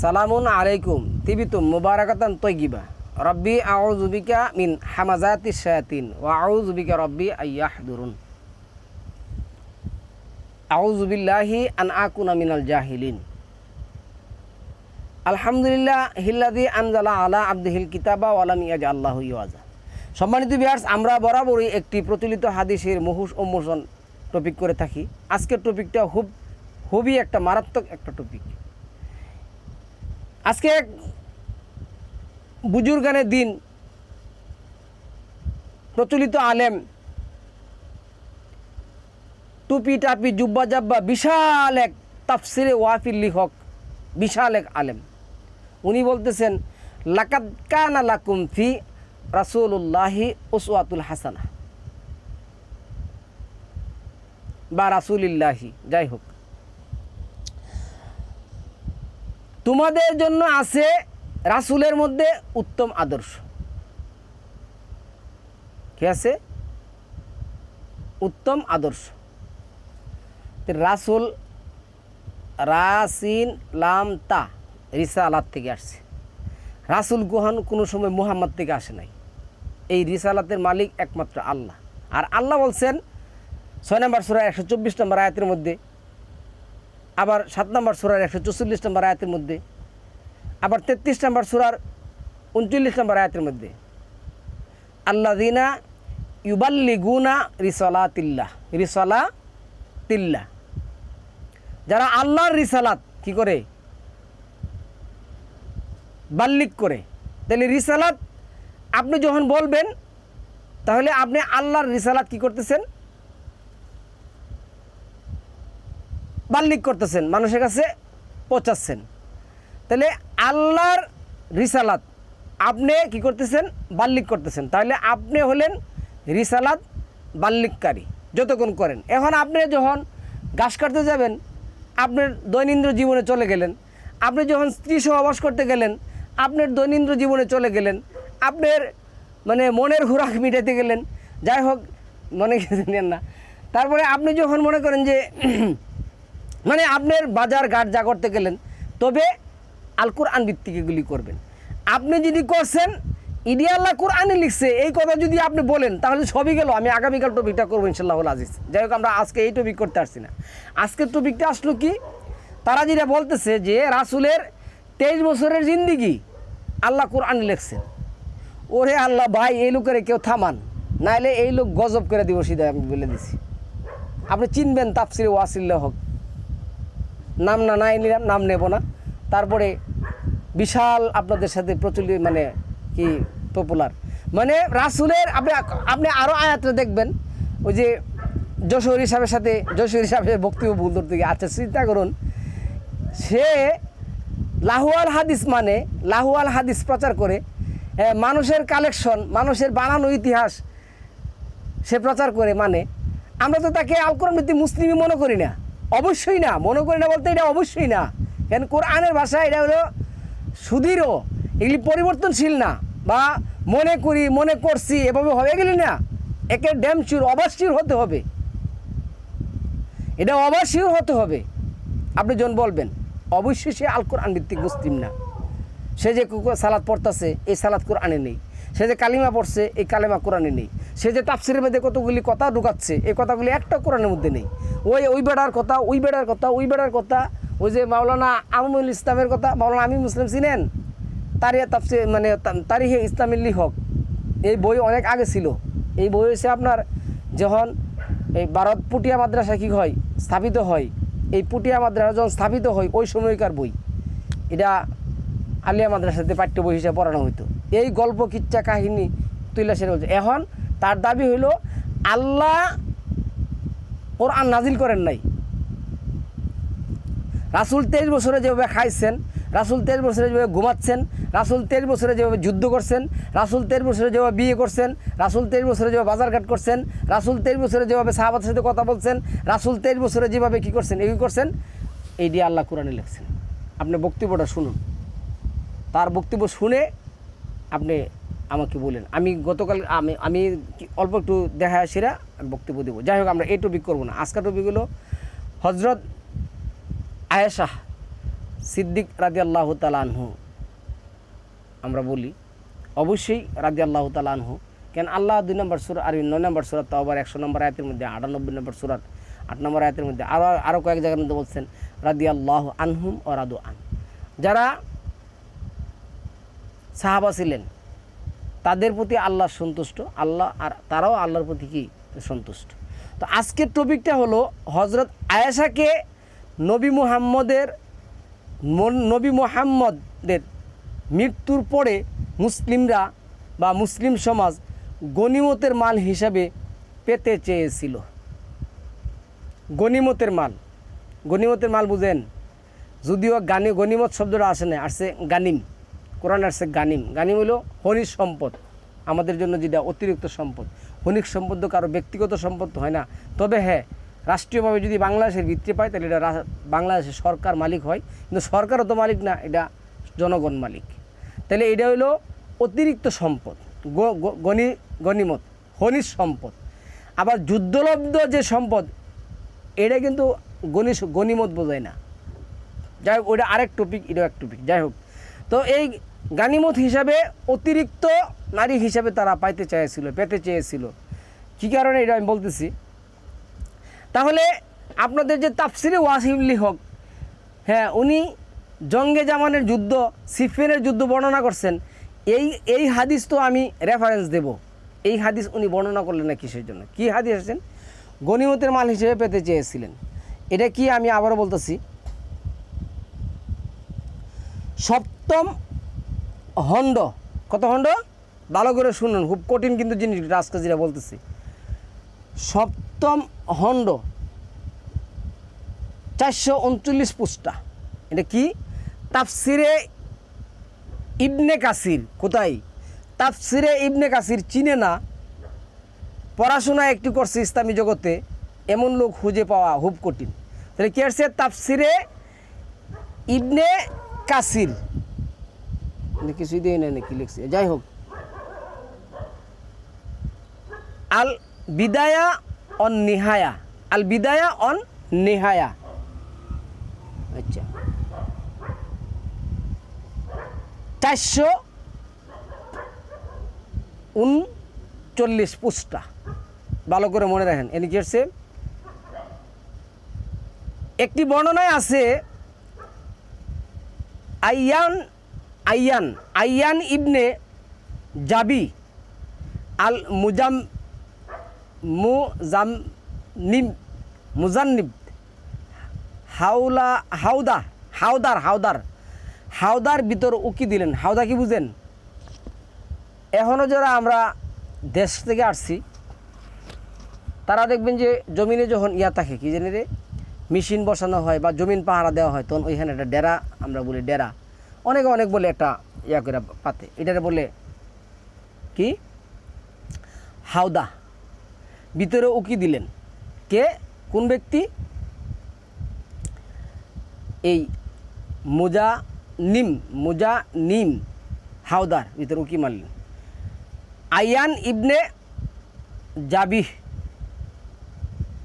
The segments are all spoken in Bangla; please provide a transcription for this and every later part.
সালামুন আলাইকুম, তিবিতুম মুবারাকাতান তৈগিবা রব্বি আউজুবিকা মিন হামাজাতি শায়াতিন, ওয়া আউজুবিকা রব্বি আইয়াহদুরুন আউজুবিল্লাহি আন আকুনা মিনাল জাহিলিন। আলহামদুলিল্লাহ হিল্লাদি আনজালা আলা আব্দিহিল কিতাবা ওয়ালাম ইয়াজ আল্লাহ ইয়াজা সম্মানিত বিহার্স আমরা বরাবরই একটি প্রচলিত হাদিসের মুহুস ও মোশন টপিক করে থাকি। আজকের টপিকটা খুব খুবই একটা মারাত্মক একটা টপিক আজকে এক বুজুর্গানের দিন, প্রচলিত আলেম, টুপি টাপি, জুব্বা জাব্বা, বিশাল এক তাফসিরে ওয়াফির লিখক, বিশাল এক আলেম। উনি বলতেছেন, লাকাদ কানা লাকুম ফি রাসূলুল্লাহি উসওয়াতুল হাসানা বা রাসূলিল্লাহি। যাই হোক। তোমাদের জন্য আছে রাসূলের মধ্যে উত্তম আদর্শ। কি আছে? উত্তম আদর্শ। রাসূল রাসিন লাম তা রিসালাত থেকে আসছে। রাসুল গুহান কোনো সময় মুহাম্মদ থেকে আসে নাই। এই রিসালাতের মালিক একমাত্র আল্লাহ। আর আল্লাহ বলছেন, ছয় নম্বর সুরার একশো চব্বিশ নম্বর আয়াতের মধ্যে আবার সাত নম্বর সুরার একশো চৌচল্লিশ নম্বর আয়াতের মধ্যে, আবার তেত্রিশ নম্বর সুরার উনচল্লিশ নম্বর আয়াতের মধ্যে আল্লা দিনা ইউবাল্লিগুনা রিসলা তিল্লাহ রিসলা তিল্লা যারা আল্লাহর রিসালাত কি করে? বাল্লিক করে। তাহলে রিসালাত আপনি যখন বলবেন, তাহলে আপনি আল্লাহর রিসালাত কি করতেছেন? বাল্লিক করতেছেন, মানুষের কাছে পৌঁছাচ্ছেন। তাহলে আল্লাহর রিসালাত, আপনি কি করতেছেন? বাল্লিক করতেছেন। তাহলে আপনি হলেন রিসালাত বাল্লিককারী, যতক্ষণ করেন। এখন আপনি যখন ঘাস কাটতে যাবেন, আপনার দৈনন্দিন জীবনে চলে গেলেন, আপনি যখন স্ত্রী সহবাস করতে গেলেন, আপনার দৈনন্দিন জীবনে চলে গেলেন, আপনার মানে মনের হুরাক মিটাতে গেলেন, যাই হোক, মনে কিছু নেন না। তারপরে আপনি যখন মনে করেন যে মানে আপনার বাজার ঘাট যা করতে গেলেন, তবে আল কোরআন ভিত্তিক এগুলি করবেন। আপনি যদি করছেন ইডি আল্লাহ কোরআনে লিখছে, এই কথা যদি আপনি বলেন, তাহলে সবই গেল। আমি আগামীকাল টপিকটা করব ইনশাল্লাহ আজিজ। যাই হোক, আমরা আজকে এই টপিক করতে আসছি না। আজকের টপিকটা আসলো কি? তারা যেটা বলতেছে যে, রাসুলের তেইশ বছরের জিন্দিগি আল্লাহ কোরআনে লিখছেন। ওরে আল্লাহ ভাই, এই লোকের কেউ থামান, নাইলে এই লোক গজব করে দিব সিধা আমি বলে দিছি। আপনি চিনবেন তাফসির ওয়াসিল্লা হক। নাম না নাই নিলাম নাম নেব না। তারপরে বিশাল আপনাদের সাথে প্রচলিত মানে কি পপুলার মানে রাসুলের আপনি আপনি আরও আয়াতটা দেখবেন ওই যে যশোর হিসাবের সাথে যশোর হিসাবে বক্তব্য ভুল ধরতে গিয়ে আচ্ছা চিন্তা করুন সে লাহুয়াল হাদিস মানে লাহুয়াল হাদিস প্রচার করে এ, মানুষের কালেকশন মানুষের বানানো ইতিহাস সে প্রচার করে মানে আমরা তো তাকে আল কোরআন ভিত্তিক মুসলিমই মনে করি না। অবশ্যই না, মনে করি না বলতে এটা অবশ্যই না। কেন কোরআনের ভাষা এটা হলো সুদৃঢ়, এগুলি পরিবর্তনশীল না, বা মনে করি, মনে করছি, এভাবে হবে গেলি না, একে ড্যাম চুর অবশ্যই হতে হবে। এটা অবশ্যই হতে হবে। আপনি যখন বলবেন, অবশ্যই সে আল কোরআন ভিত্তিক মুসলিম না। সে যে সালাদ পড়তেছে, এই সালাদ কোরআনে নেই। সে যে কালিমা পড়ছে, এই কালিমা কোরআনে নেই। সে যে তাফসিরের মধ্যে কতগুলি কথা ঢুকাচ্ছে, এই কথাগুলি একটা কোরআনের মধ্যে নেই। ওই ওই বেড়ার কথা, ওই বেড়ার কথা, ওই বেড়ার কথা, ওই যে মাওলানা আমুল ইসলামের কথা, মাওলানা আমি মুসলিম চিনেন? তারিয়া তাফসির মানে তারিহে ইসলামের লিখক। এই বই অনেক আগে ছিল। এই বই হচ্ছে আপনার যখন এই ভারত পুটিয়া মাদ্রাসা কী হয়, স্থাপিত হয়, এই পুটিয়া মাদ্রাসা যখন স্থাপিত হয়, ওই সময়কার বই। এটা আলিয়া মাদ্রাসাতে পাঠ্য বই হিসেবে পড়ানো হতো এই গল্প কিচ্ছা কাহিনী তুইলা সেটা বলছে। এখন তার দাবি হইল, আল্লাহ ওর আর নাজিল করেন নাই। রাসুল তেইশ বছরে যেভাবে খাইছেন, রাসুল তেইশ বছরে যেভাবে ঘুমাচ্ছেন, রাসুল তেইশ বছরে যেভাবে যুদ্ধ করছেন, রাসুল তেইশ বছরে যেভাবে বিয়ে করছেন, রাসুল তেইশ বছরে যেভাবে বাজারঘাট করছেন, রাসুল তেইশ বছরে যেভাবে সাহাবাদের সাথে কথা বলছেন, রাসুল তেইশ বছরে যেভাবে কী করছেন এগুলি করছেন, এই দিয়ে আল্লাহ কোরআনে লিখছেন। আপনি বক্তব্যটা শুনুন। তার বক্তব্য শুনে আপনি আমাকে বলেন। আমি গতকাল আমি আমি অল্প একটু দেখা সেরা বক্তব্য দেবো। যাই হোক, আমরা এই টপিক করব না। আজকের টপিক হলো হজরত আয়েশা সিদ্দিক রাজি আল্লাহ তালানহু আমরা বলি, অবশ্যই রাজি আল্লাহ তালানহু কেন আল্লাহ দুই নম্বর সুর আর নয় নম্বর সুরাত আবার একশো নম্বর আয়াতের মধ্যে, আটানব্বই নম্বর সুরাত আট নম্বর আয়াতের মধ্যে আরও আরও কয়েক জায়গার মধ্যে বলছেন রাদি আল্লাহ আনহুম ও রাদু আন। যারা সাহাবা ছিলেন। তাদের প্রতি আল্লাহ সন্তুষ্ট। আল্লাহ আর তারাও আল্লাহর প্রতি কি? সন্তুষ্ট। তো আজকের টপিকটা হলো হজরত আয়েশাকে নবী মুহাম্মদের নবী মুহাম্মদের মৃত্যুর পরে মুসলিমরা বা মুসলিম সমাজ গনিমতের মাল হিসাবে পেতে চেয়েছিল। গনিমতের মাল। গনিমতের মাল বুঝেন? যদিও গানি, গনিমত শব্দটা আসে না আসছে গানিম। কোরআন আসছে গানিম। গানিম হলো খনিজ সম্পদ। আমাদের জন্য যেটা অতিরিক্ত সম্পদ। খনিজ সম্পদ কারও ব্যক্তিগত সম্পদ হয় না। তবে হ্যাঁ রাষ্ট্রীয়ভাবে যদি বাংলাদেশের ভিত্তি পায়, তাহলে এটা বাংলাদেশের সরকার মালিক হয়। কিন্তু সরকারও তো মালিক না, এটা জনগণ মালিক। তাহলে এটা হলো অতিরিক্ত সম্পদ। গ- গ- গনি খনিজ সম্পদ। আবার যুদ্ধলব্ধ যে সম্পদ, এটা কিন্তু গণিস গনিমত বোঝায় না। যাই হোক ওইটা আরেক টপিক এটাও এক টপিক যাই হোক, তো এই গানিমত হিসাবে অতিরিক্ত নারী হিসাবে তারা পাইতে চেয়েছিল পেতে চেয়েছিল। কী কারণে এটা আমি বলতেছি? তাহলে আপনাদের যে তাফসিরে ওয়াসিউল্লি হক হ্যাঁ উনি জঙ্গে জামানের যুদ্ধ, সিফেনের যুদ্ধ বর্ণনা করছেন। এই এই হাদিস তো আমি রেফারেন্স দেব। এই হাদিস উনি বর্ণনা করলেন না কিসের জন্য কি হাদিস আছেন গনিমতের মাল হিসেবে পেতে চেয়েছিলেন। এটা কি আমি আবারও বলতেছি? সপ্তম হন্ড। কত হন্ড? ভালো করে শুনুন, খুব কঠিন কিন্তু জিনিস আজকে বলতেছি। সপ্তম হন্ড। চারশো উনচল্লিশ পুষ্টা এটা কি? তাফসিরে ইবনে কাসির, কোথায়? তাফসিরে ইবনে কাসির চিনে না। পড়াশোনা একটু করছে ইসলামী জগতে, এমন লোক খুঁজে পাওয়া খুব কঠিন। তাহলে কি আসছে? তাফসিরে ইবনে কাসির। কিছুই দিয়ে নেই নাকি লিখছে? যাই হোক। আল বিদায়া অন নিহায়া। আল বিদায়া অন নিহায়া। আচ্ছা। চারশো উনচল্লিশ পুষ্টা। ভালো করে মনে রাখেন এনি কি হচ্ছে একটি বর্ণনায় আছে, আইয়ান আইয়ান আইয়ান ইবনে জাবি আল মুজাম মুজাম নিম, মুজান্নিব। হাউলা হাউদা হাওদার হাওদার। হাওদার ভিতর উকি দিলেন। হাওদা কি বুঝেন? এখনও যারা আমরা দেশ থেকে আসছি, তারা দেখবেন যে জমিনে যখন ইয়া থাকে, কি জানি রে? মেশিন বসানো হয় বা জমিন পাহারা দেওয়া হয়, তখন ওইখানে একটা ডেরা, আমরা বলি ডেরা। অনেকে অনেক বলে একটা ইয়া করে পাতে। এটারে বলে কি? হাওদা। ভিতরে উকি দিলেন। কে? কোন ব্যক্তি? এই মোজা নিম মোজা নিম হাওদার ভিতরে উকি মারলেন। আয়ান ইবনে জাবিহ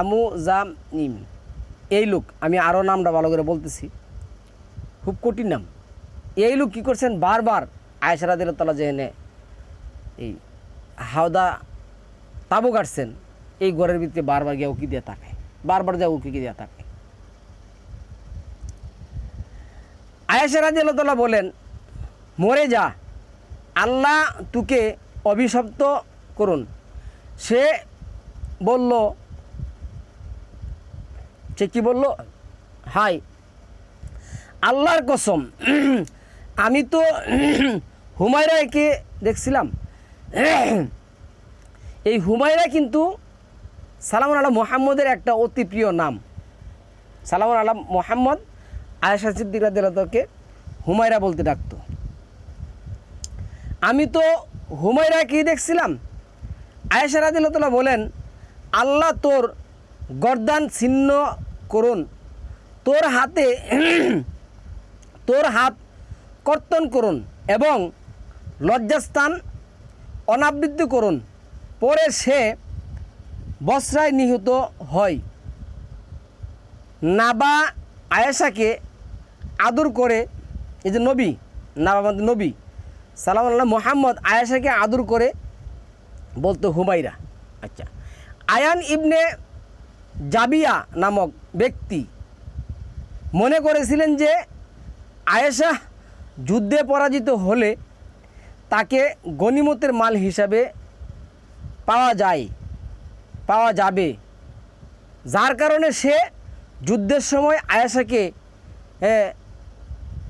আমু জাম নিম এই লোক, আমি আরও নামটা ভালো করে বলতেছি। খুব কঠিন নাম। এই লোক কী করছেন? বারবার আয়সারা দিল তালা এনে এই হাওদা তাবু কাটছেন। এই ঘরের ভিতরে বারবার গিয়ে উকি দিয়ে থাকে। বারবার যা উকি দিয়ে তাকায় আয়েশা রাজিয়াল্লাহ বলেন, মরে যা। আল্লাহ তুকে অভিশপ্ত করুন। সে বলল, সে কি বলল? হাই আল্লাহর কসম। আমি তো হুমায়রাকে দেখছিলাম? এই হুমায়রা কিন্তু সালামুন আল্লাহ মোহাম্মদের একটা অতি প্রিয় নাম। সালামুন আল্লাহ মোহাম্মদ আয়েশা সিদ্দিক রাদিয়াল্লাহুকে হুমায়রা বলতে ডাকতো। আমি তো হুমায়রা কি দেখছিলাম? আয়েশা রাদিয়াল্লাহু বলেন, আল্লাহ তোর গর্দান ছিন্ন করুন। তোর হাতে, তোর হাত কর্তন করুন এবং লজ্জাস্থান অনাবৃত্ত করুন। পরে সে বস্রায় নিহত হয়। নাবা আয়েশাকে আদর করে, এই যে নবী নাম আমাদের নবী, সালাম আল্লাহ মোহাম্মদ আয়েশাকে আদর করে বলতো হুমাইরা আচ্ছা আয়ান ইবনে জাবিয়া নামক ব্যক্তি মনে করেছিলেন যে আয়েশা যুদ্ধে পরাজিত হলে তাকে গনিমতের মাল হিসাবে পাওয়া যায় পাওয়া যাবে। যার কারণে সে যুদ্ধের সময় আয়েশাকে এ,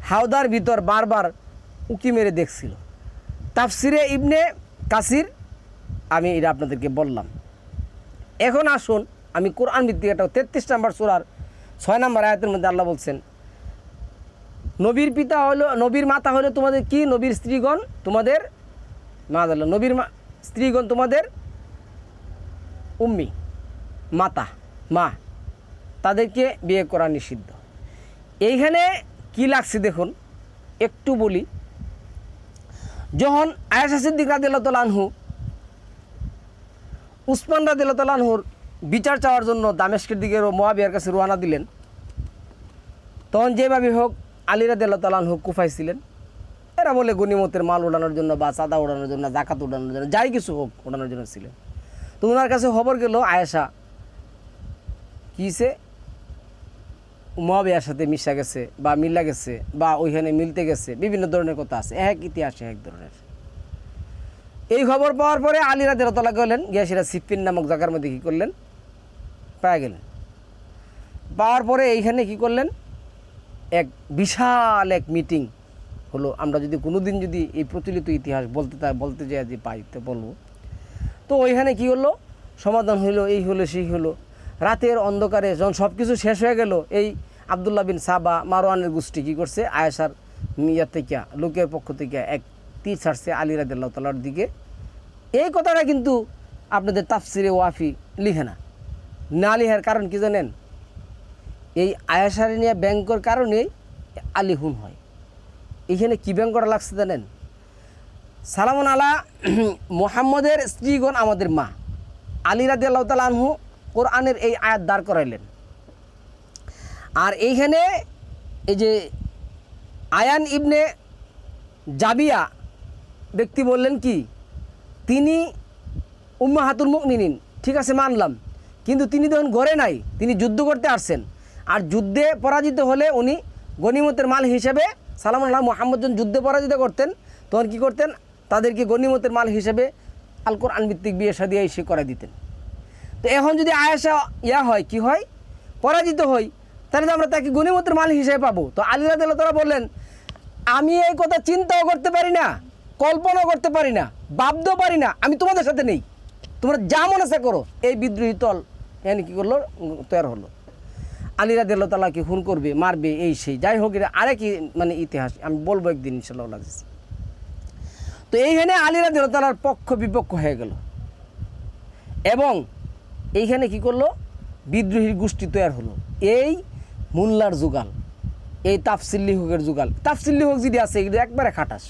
হাওদার ভিতর বারবার উকি মেরে দেখছিল। তাফসিরে ইবনে কাসির আমি এটা আপনাদেরকে বললাম। এখন আসুন আমি কোরআন ভিত্তিক একটা তেত্রিশ নম্বর সুরার ছয় নম্বর আয়াতের মধ্যে আল্লাহ বলছেন নবীর পিতা হলো, নবীর মাতা হলো তোমাদের কি? নবীর স্ত্রীগণ তোমাদের মা হলো নবীর মা স্ত্রীগণ তোমাদের উম্মি, মাতা, মা। তাদেরকে বিয়ে করা নিষিদ্ধ। এইখানে কি লাগছে দেখুন, একটু বলি। যখন আয়াসা সিদ্দিক রাদিল্লাহ আনহু, উসমান রাদিল্লাহ আনহুর বিচার চাওয়ার জন্য দামেস্কের দিকে মহাবিয়ার কাছে রোয়ানা দিলেন, তখন যেভাবে হোক আলী রাদিল্লাহ আনহু কুফাই ছিলেন এরা বলে গনিমতের মাল উড়ানোর জন্য বা চাঁদা উড়ানোর জন্য, জাকাত উড়ানোর জন্য, যাই কিছু হোক উড়ানোর জন্য ছিলেন। তো ওনার কাছে খবর গেল, আয়েশা কিসে মহাবিয়ার সাথে মিশা গেছে বা মিল্লা গেছে বা ওইখানে মিলতে গেছে, বিভিন্ন ধরনের কথা আছে, এক ইতিহাসে, এক ধরনের। এই খবর পাওয়ার পরে আলী রাদিয়াল্লাহু গেলেন, গিয়ে সেটা নামক জায়গার মধ্যে কী করলেন? পাওয়া গেলেন। পাওয়ার পরে এইখানে কি করলেন? এক বিশাল এক মিটিং হলো। আমরা যদি কোনোদিন যদি এই প্রচলিত ইতিহাস বলতে তা বলতে যাই যে পাই, তো বলব। তো ওইখানে কি হলো? সমাধান হইল, এই হলো সেই হলো রাতের অন্ধকারে যখন সব কিছু শেষ হয়ে গেল, এই আবদুল্লাহ বিন সাবা মারওয়ানের গোষ্ঠী কী করছে? আয়েশার মিয়া থেকে, লোকের পক্ষ থেকে এক তীর ছাড়ছে আলী রাদিল্লাহ তালার দিকে। এই কথাটা কিন্তু আপনাদের তাফসিরে ওয়াফি লিখে না। না লিখার কারণ কি জানেন? এই আয়াসারে নিয়ে ব্যাংকর কারণেই আলী হুন হয়। এইখানে কী ব্যাংক করা লাগছে জানেন? সালামন আলা মোহাম্মদের স্ত্রীগণ আমাদের মা। আলী রাদি আল্লাহ তালা আনহু কোরআনের এই আয়াত দাঁড় করাইলেন। আর এইখানে এই যে আয়ান ইবনে জাবিয়া ব্যক্তি বললেন কি, তিনি উম্মা হাতুল মুকমিনিন ঠিক আছে, মানলাম। কিন্তু তিনি তখন ঘরে নাই, তিনি যুদ্ধ করতে আসছেন। আর যুদ্ধে পরাজিত হলে উনি গনিমতের মাল হিসেবে, সালাম আল্লাহ মোহাম্মদ যখন যুদ্ধে পরাজিত করতেন, তখন কি করতেন? তাদেরকে গনিমতের মাল হিসেবে আল কোরআন বিয়ে সাদিয়া সে করে দিতেন। তো এখন যদি আয়েশা ইয়া হয়, কি হয়? পরাজিত হই, তাহলে আমরা তাকে গনিমতের মাল হিসেবে পাবো। তো আলী রাদিল্লাহ তারা বললেন, আমি এই কথা চিন্তাও করতে পারি না, কল্পনাও করতে পারি না, ভাবতেও পারি না, আমি তোমাদের সাথে নেই। তোমরা যা মনে করো। এই বিদ্রোহী তল এখানে কী করল? তৈরি হলো। আলী রাদিল্লাহ তালাকে, খুন করবে, মারবে, এই সেই। যাই হোক, এটা আরেক মানে ইতিহাস। আমি বলব একদিন ইনশাল্লাহ। তো এইখানে আলী রাদিল্লাহ তালার পক্ষ বিপক্ষ হয়ে গেল। এবং এইখানে কি করল? বিদ্রোহীর গোষ্ঠী তৈরি হলো। এই মুল্লার যুগাল, এই তাফসিল্লি হুকের যুগাল। তাফসিল্লি হুক যদি আছে, এগুলো একবারে খাটাস।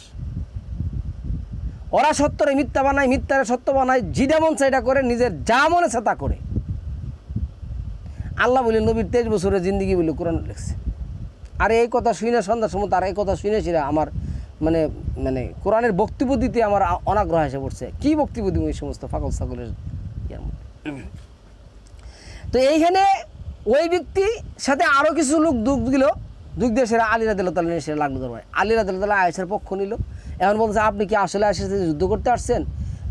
ওরা সত্যরে মিথ্যা বানায়, মিথ্যারে সত্য বানায় জিডা মন সেটা করে, নিজের যা মনে তা করে। আল্লাহ বলে, নবীর তেইশ বছরের জিন্দিগি বলে কোরআন লিখছে। আর এই কথা শুনে সন্ধ্যার সময় তার এই কথা শুনে আমার মানে মানে কোরআনের বক্তব্য দিতে আমার অনাগ্রহ এসে পড়ছে। কী বক্তব্য দিব এই সমস্ত ফাকল ছাগলের ইয়ার তো এইখানে ওই ব্যক্তি সাথে আরও কিছু লোক দুঃখ দিল। দুঃখ দিয়ে সেরা আলী রাদিল্লাহ সেটা লাগল দরবারে। আলী রাদিল্লাহ তালা আয়েসের পক্ষ নিল। এখন বলছে, আপনি কি আসলে আয়েসের সাথে যুদ্ধ করতে আসছেন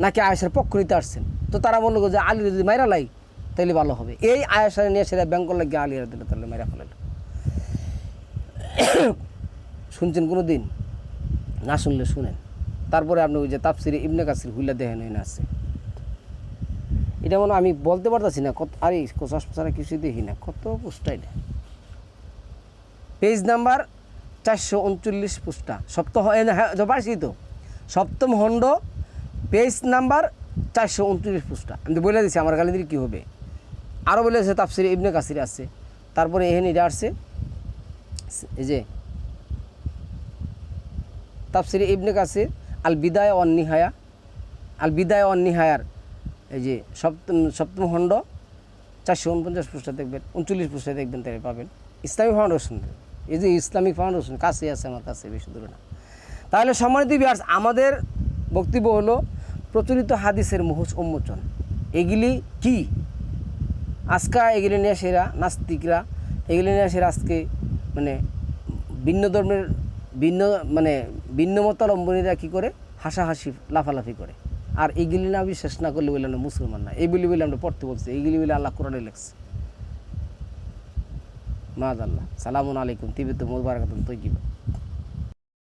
নাকি আয়েসের পক্ষ নিতে আসছেন? তো তারা বলল যে, আলী যদি মাইরা লাই তাহলে ভালো হবে। এই আয়েসারে নিয়ে সেটা ব্যাঙ্গল লাগিয়ে আলী রাদিল্লাহ তালা মাইরা ফেলাইল শুনছেন কোনো দিন না শুনলে শুনেন। তারপরে আপনি ওই যে তাপসিরে ইবনে কাসির হুইলা দেখেন ওই না আছে। এটা মনে আমি বলতে পারতেছি না, কত আরে ছাড়া কিছু দেখি না, কত পুষ্টা এটা। পেজ নাম্বার চারশো উনচল্লিশ পুষ্টা সপ্তম হ্যাঁ পারছি তো। সপ্তম খণ্ড, পেজ নাম্বার চারশো উনচল্লিশ পুষ্টা আমি তো বলে দিচ্ছি আমার গালি দিলে কী হবে? আরও বলে আছে তাপসিরে ইবনে কাসির আছে। তারপরে এখানে এটা আসছে, এই যে, তাফসিরে ইবনে কাসির আল বিদায় অন নিহায়া আল বিদায় অন নিহায়ার, এই যে সপ্তম সপ্তম খণ্ড, চারশো উনপঞ্চাশ পৃষ্ঠা দেখবেন, উনচল্লিশ পৃষ্ঠা দেখবেন তাই পাবেন। ইসলামিক ফাউন্ডেশন, এই যে ইসলামিক ফাউন্ডেশন কাছে আছে আমার কাছে, বেশি দূরে না। তাহলে সম্মানিত বিয়ার্স আমাদের বক্তব্য হলো, প্রচলিত হাদিসের মুহস উন্মোচন। এগুলি কি? আজকে এগুলি নিয়ে সেরা নাস্তিকরা, এগুলি নিয়ে সেরা আজকে মানে ভিন্ন ধর্মের, ভিন্ন মানে ভিন্ন মতাবলম্বনীরা কী করে? হাসাহাসি, লাফালাফি করে। আর এইগুলি না বিশ্বাস না করলে বলে আমরা মুসলমান না। এইগুলি বলে আমরা পড়তে বলছি। এইগুলি বলে আল্লাহ কোরআনে লেখছে। মাদ আল্লাহ সালামুন আলাইকুম। তিবিত মোবারকাতুন তৈকিবা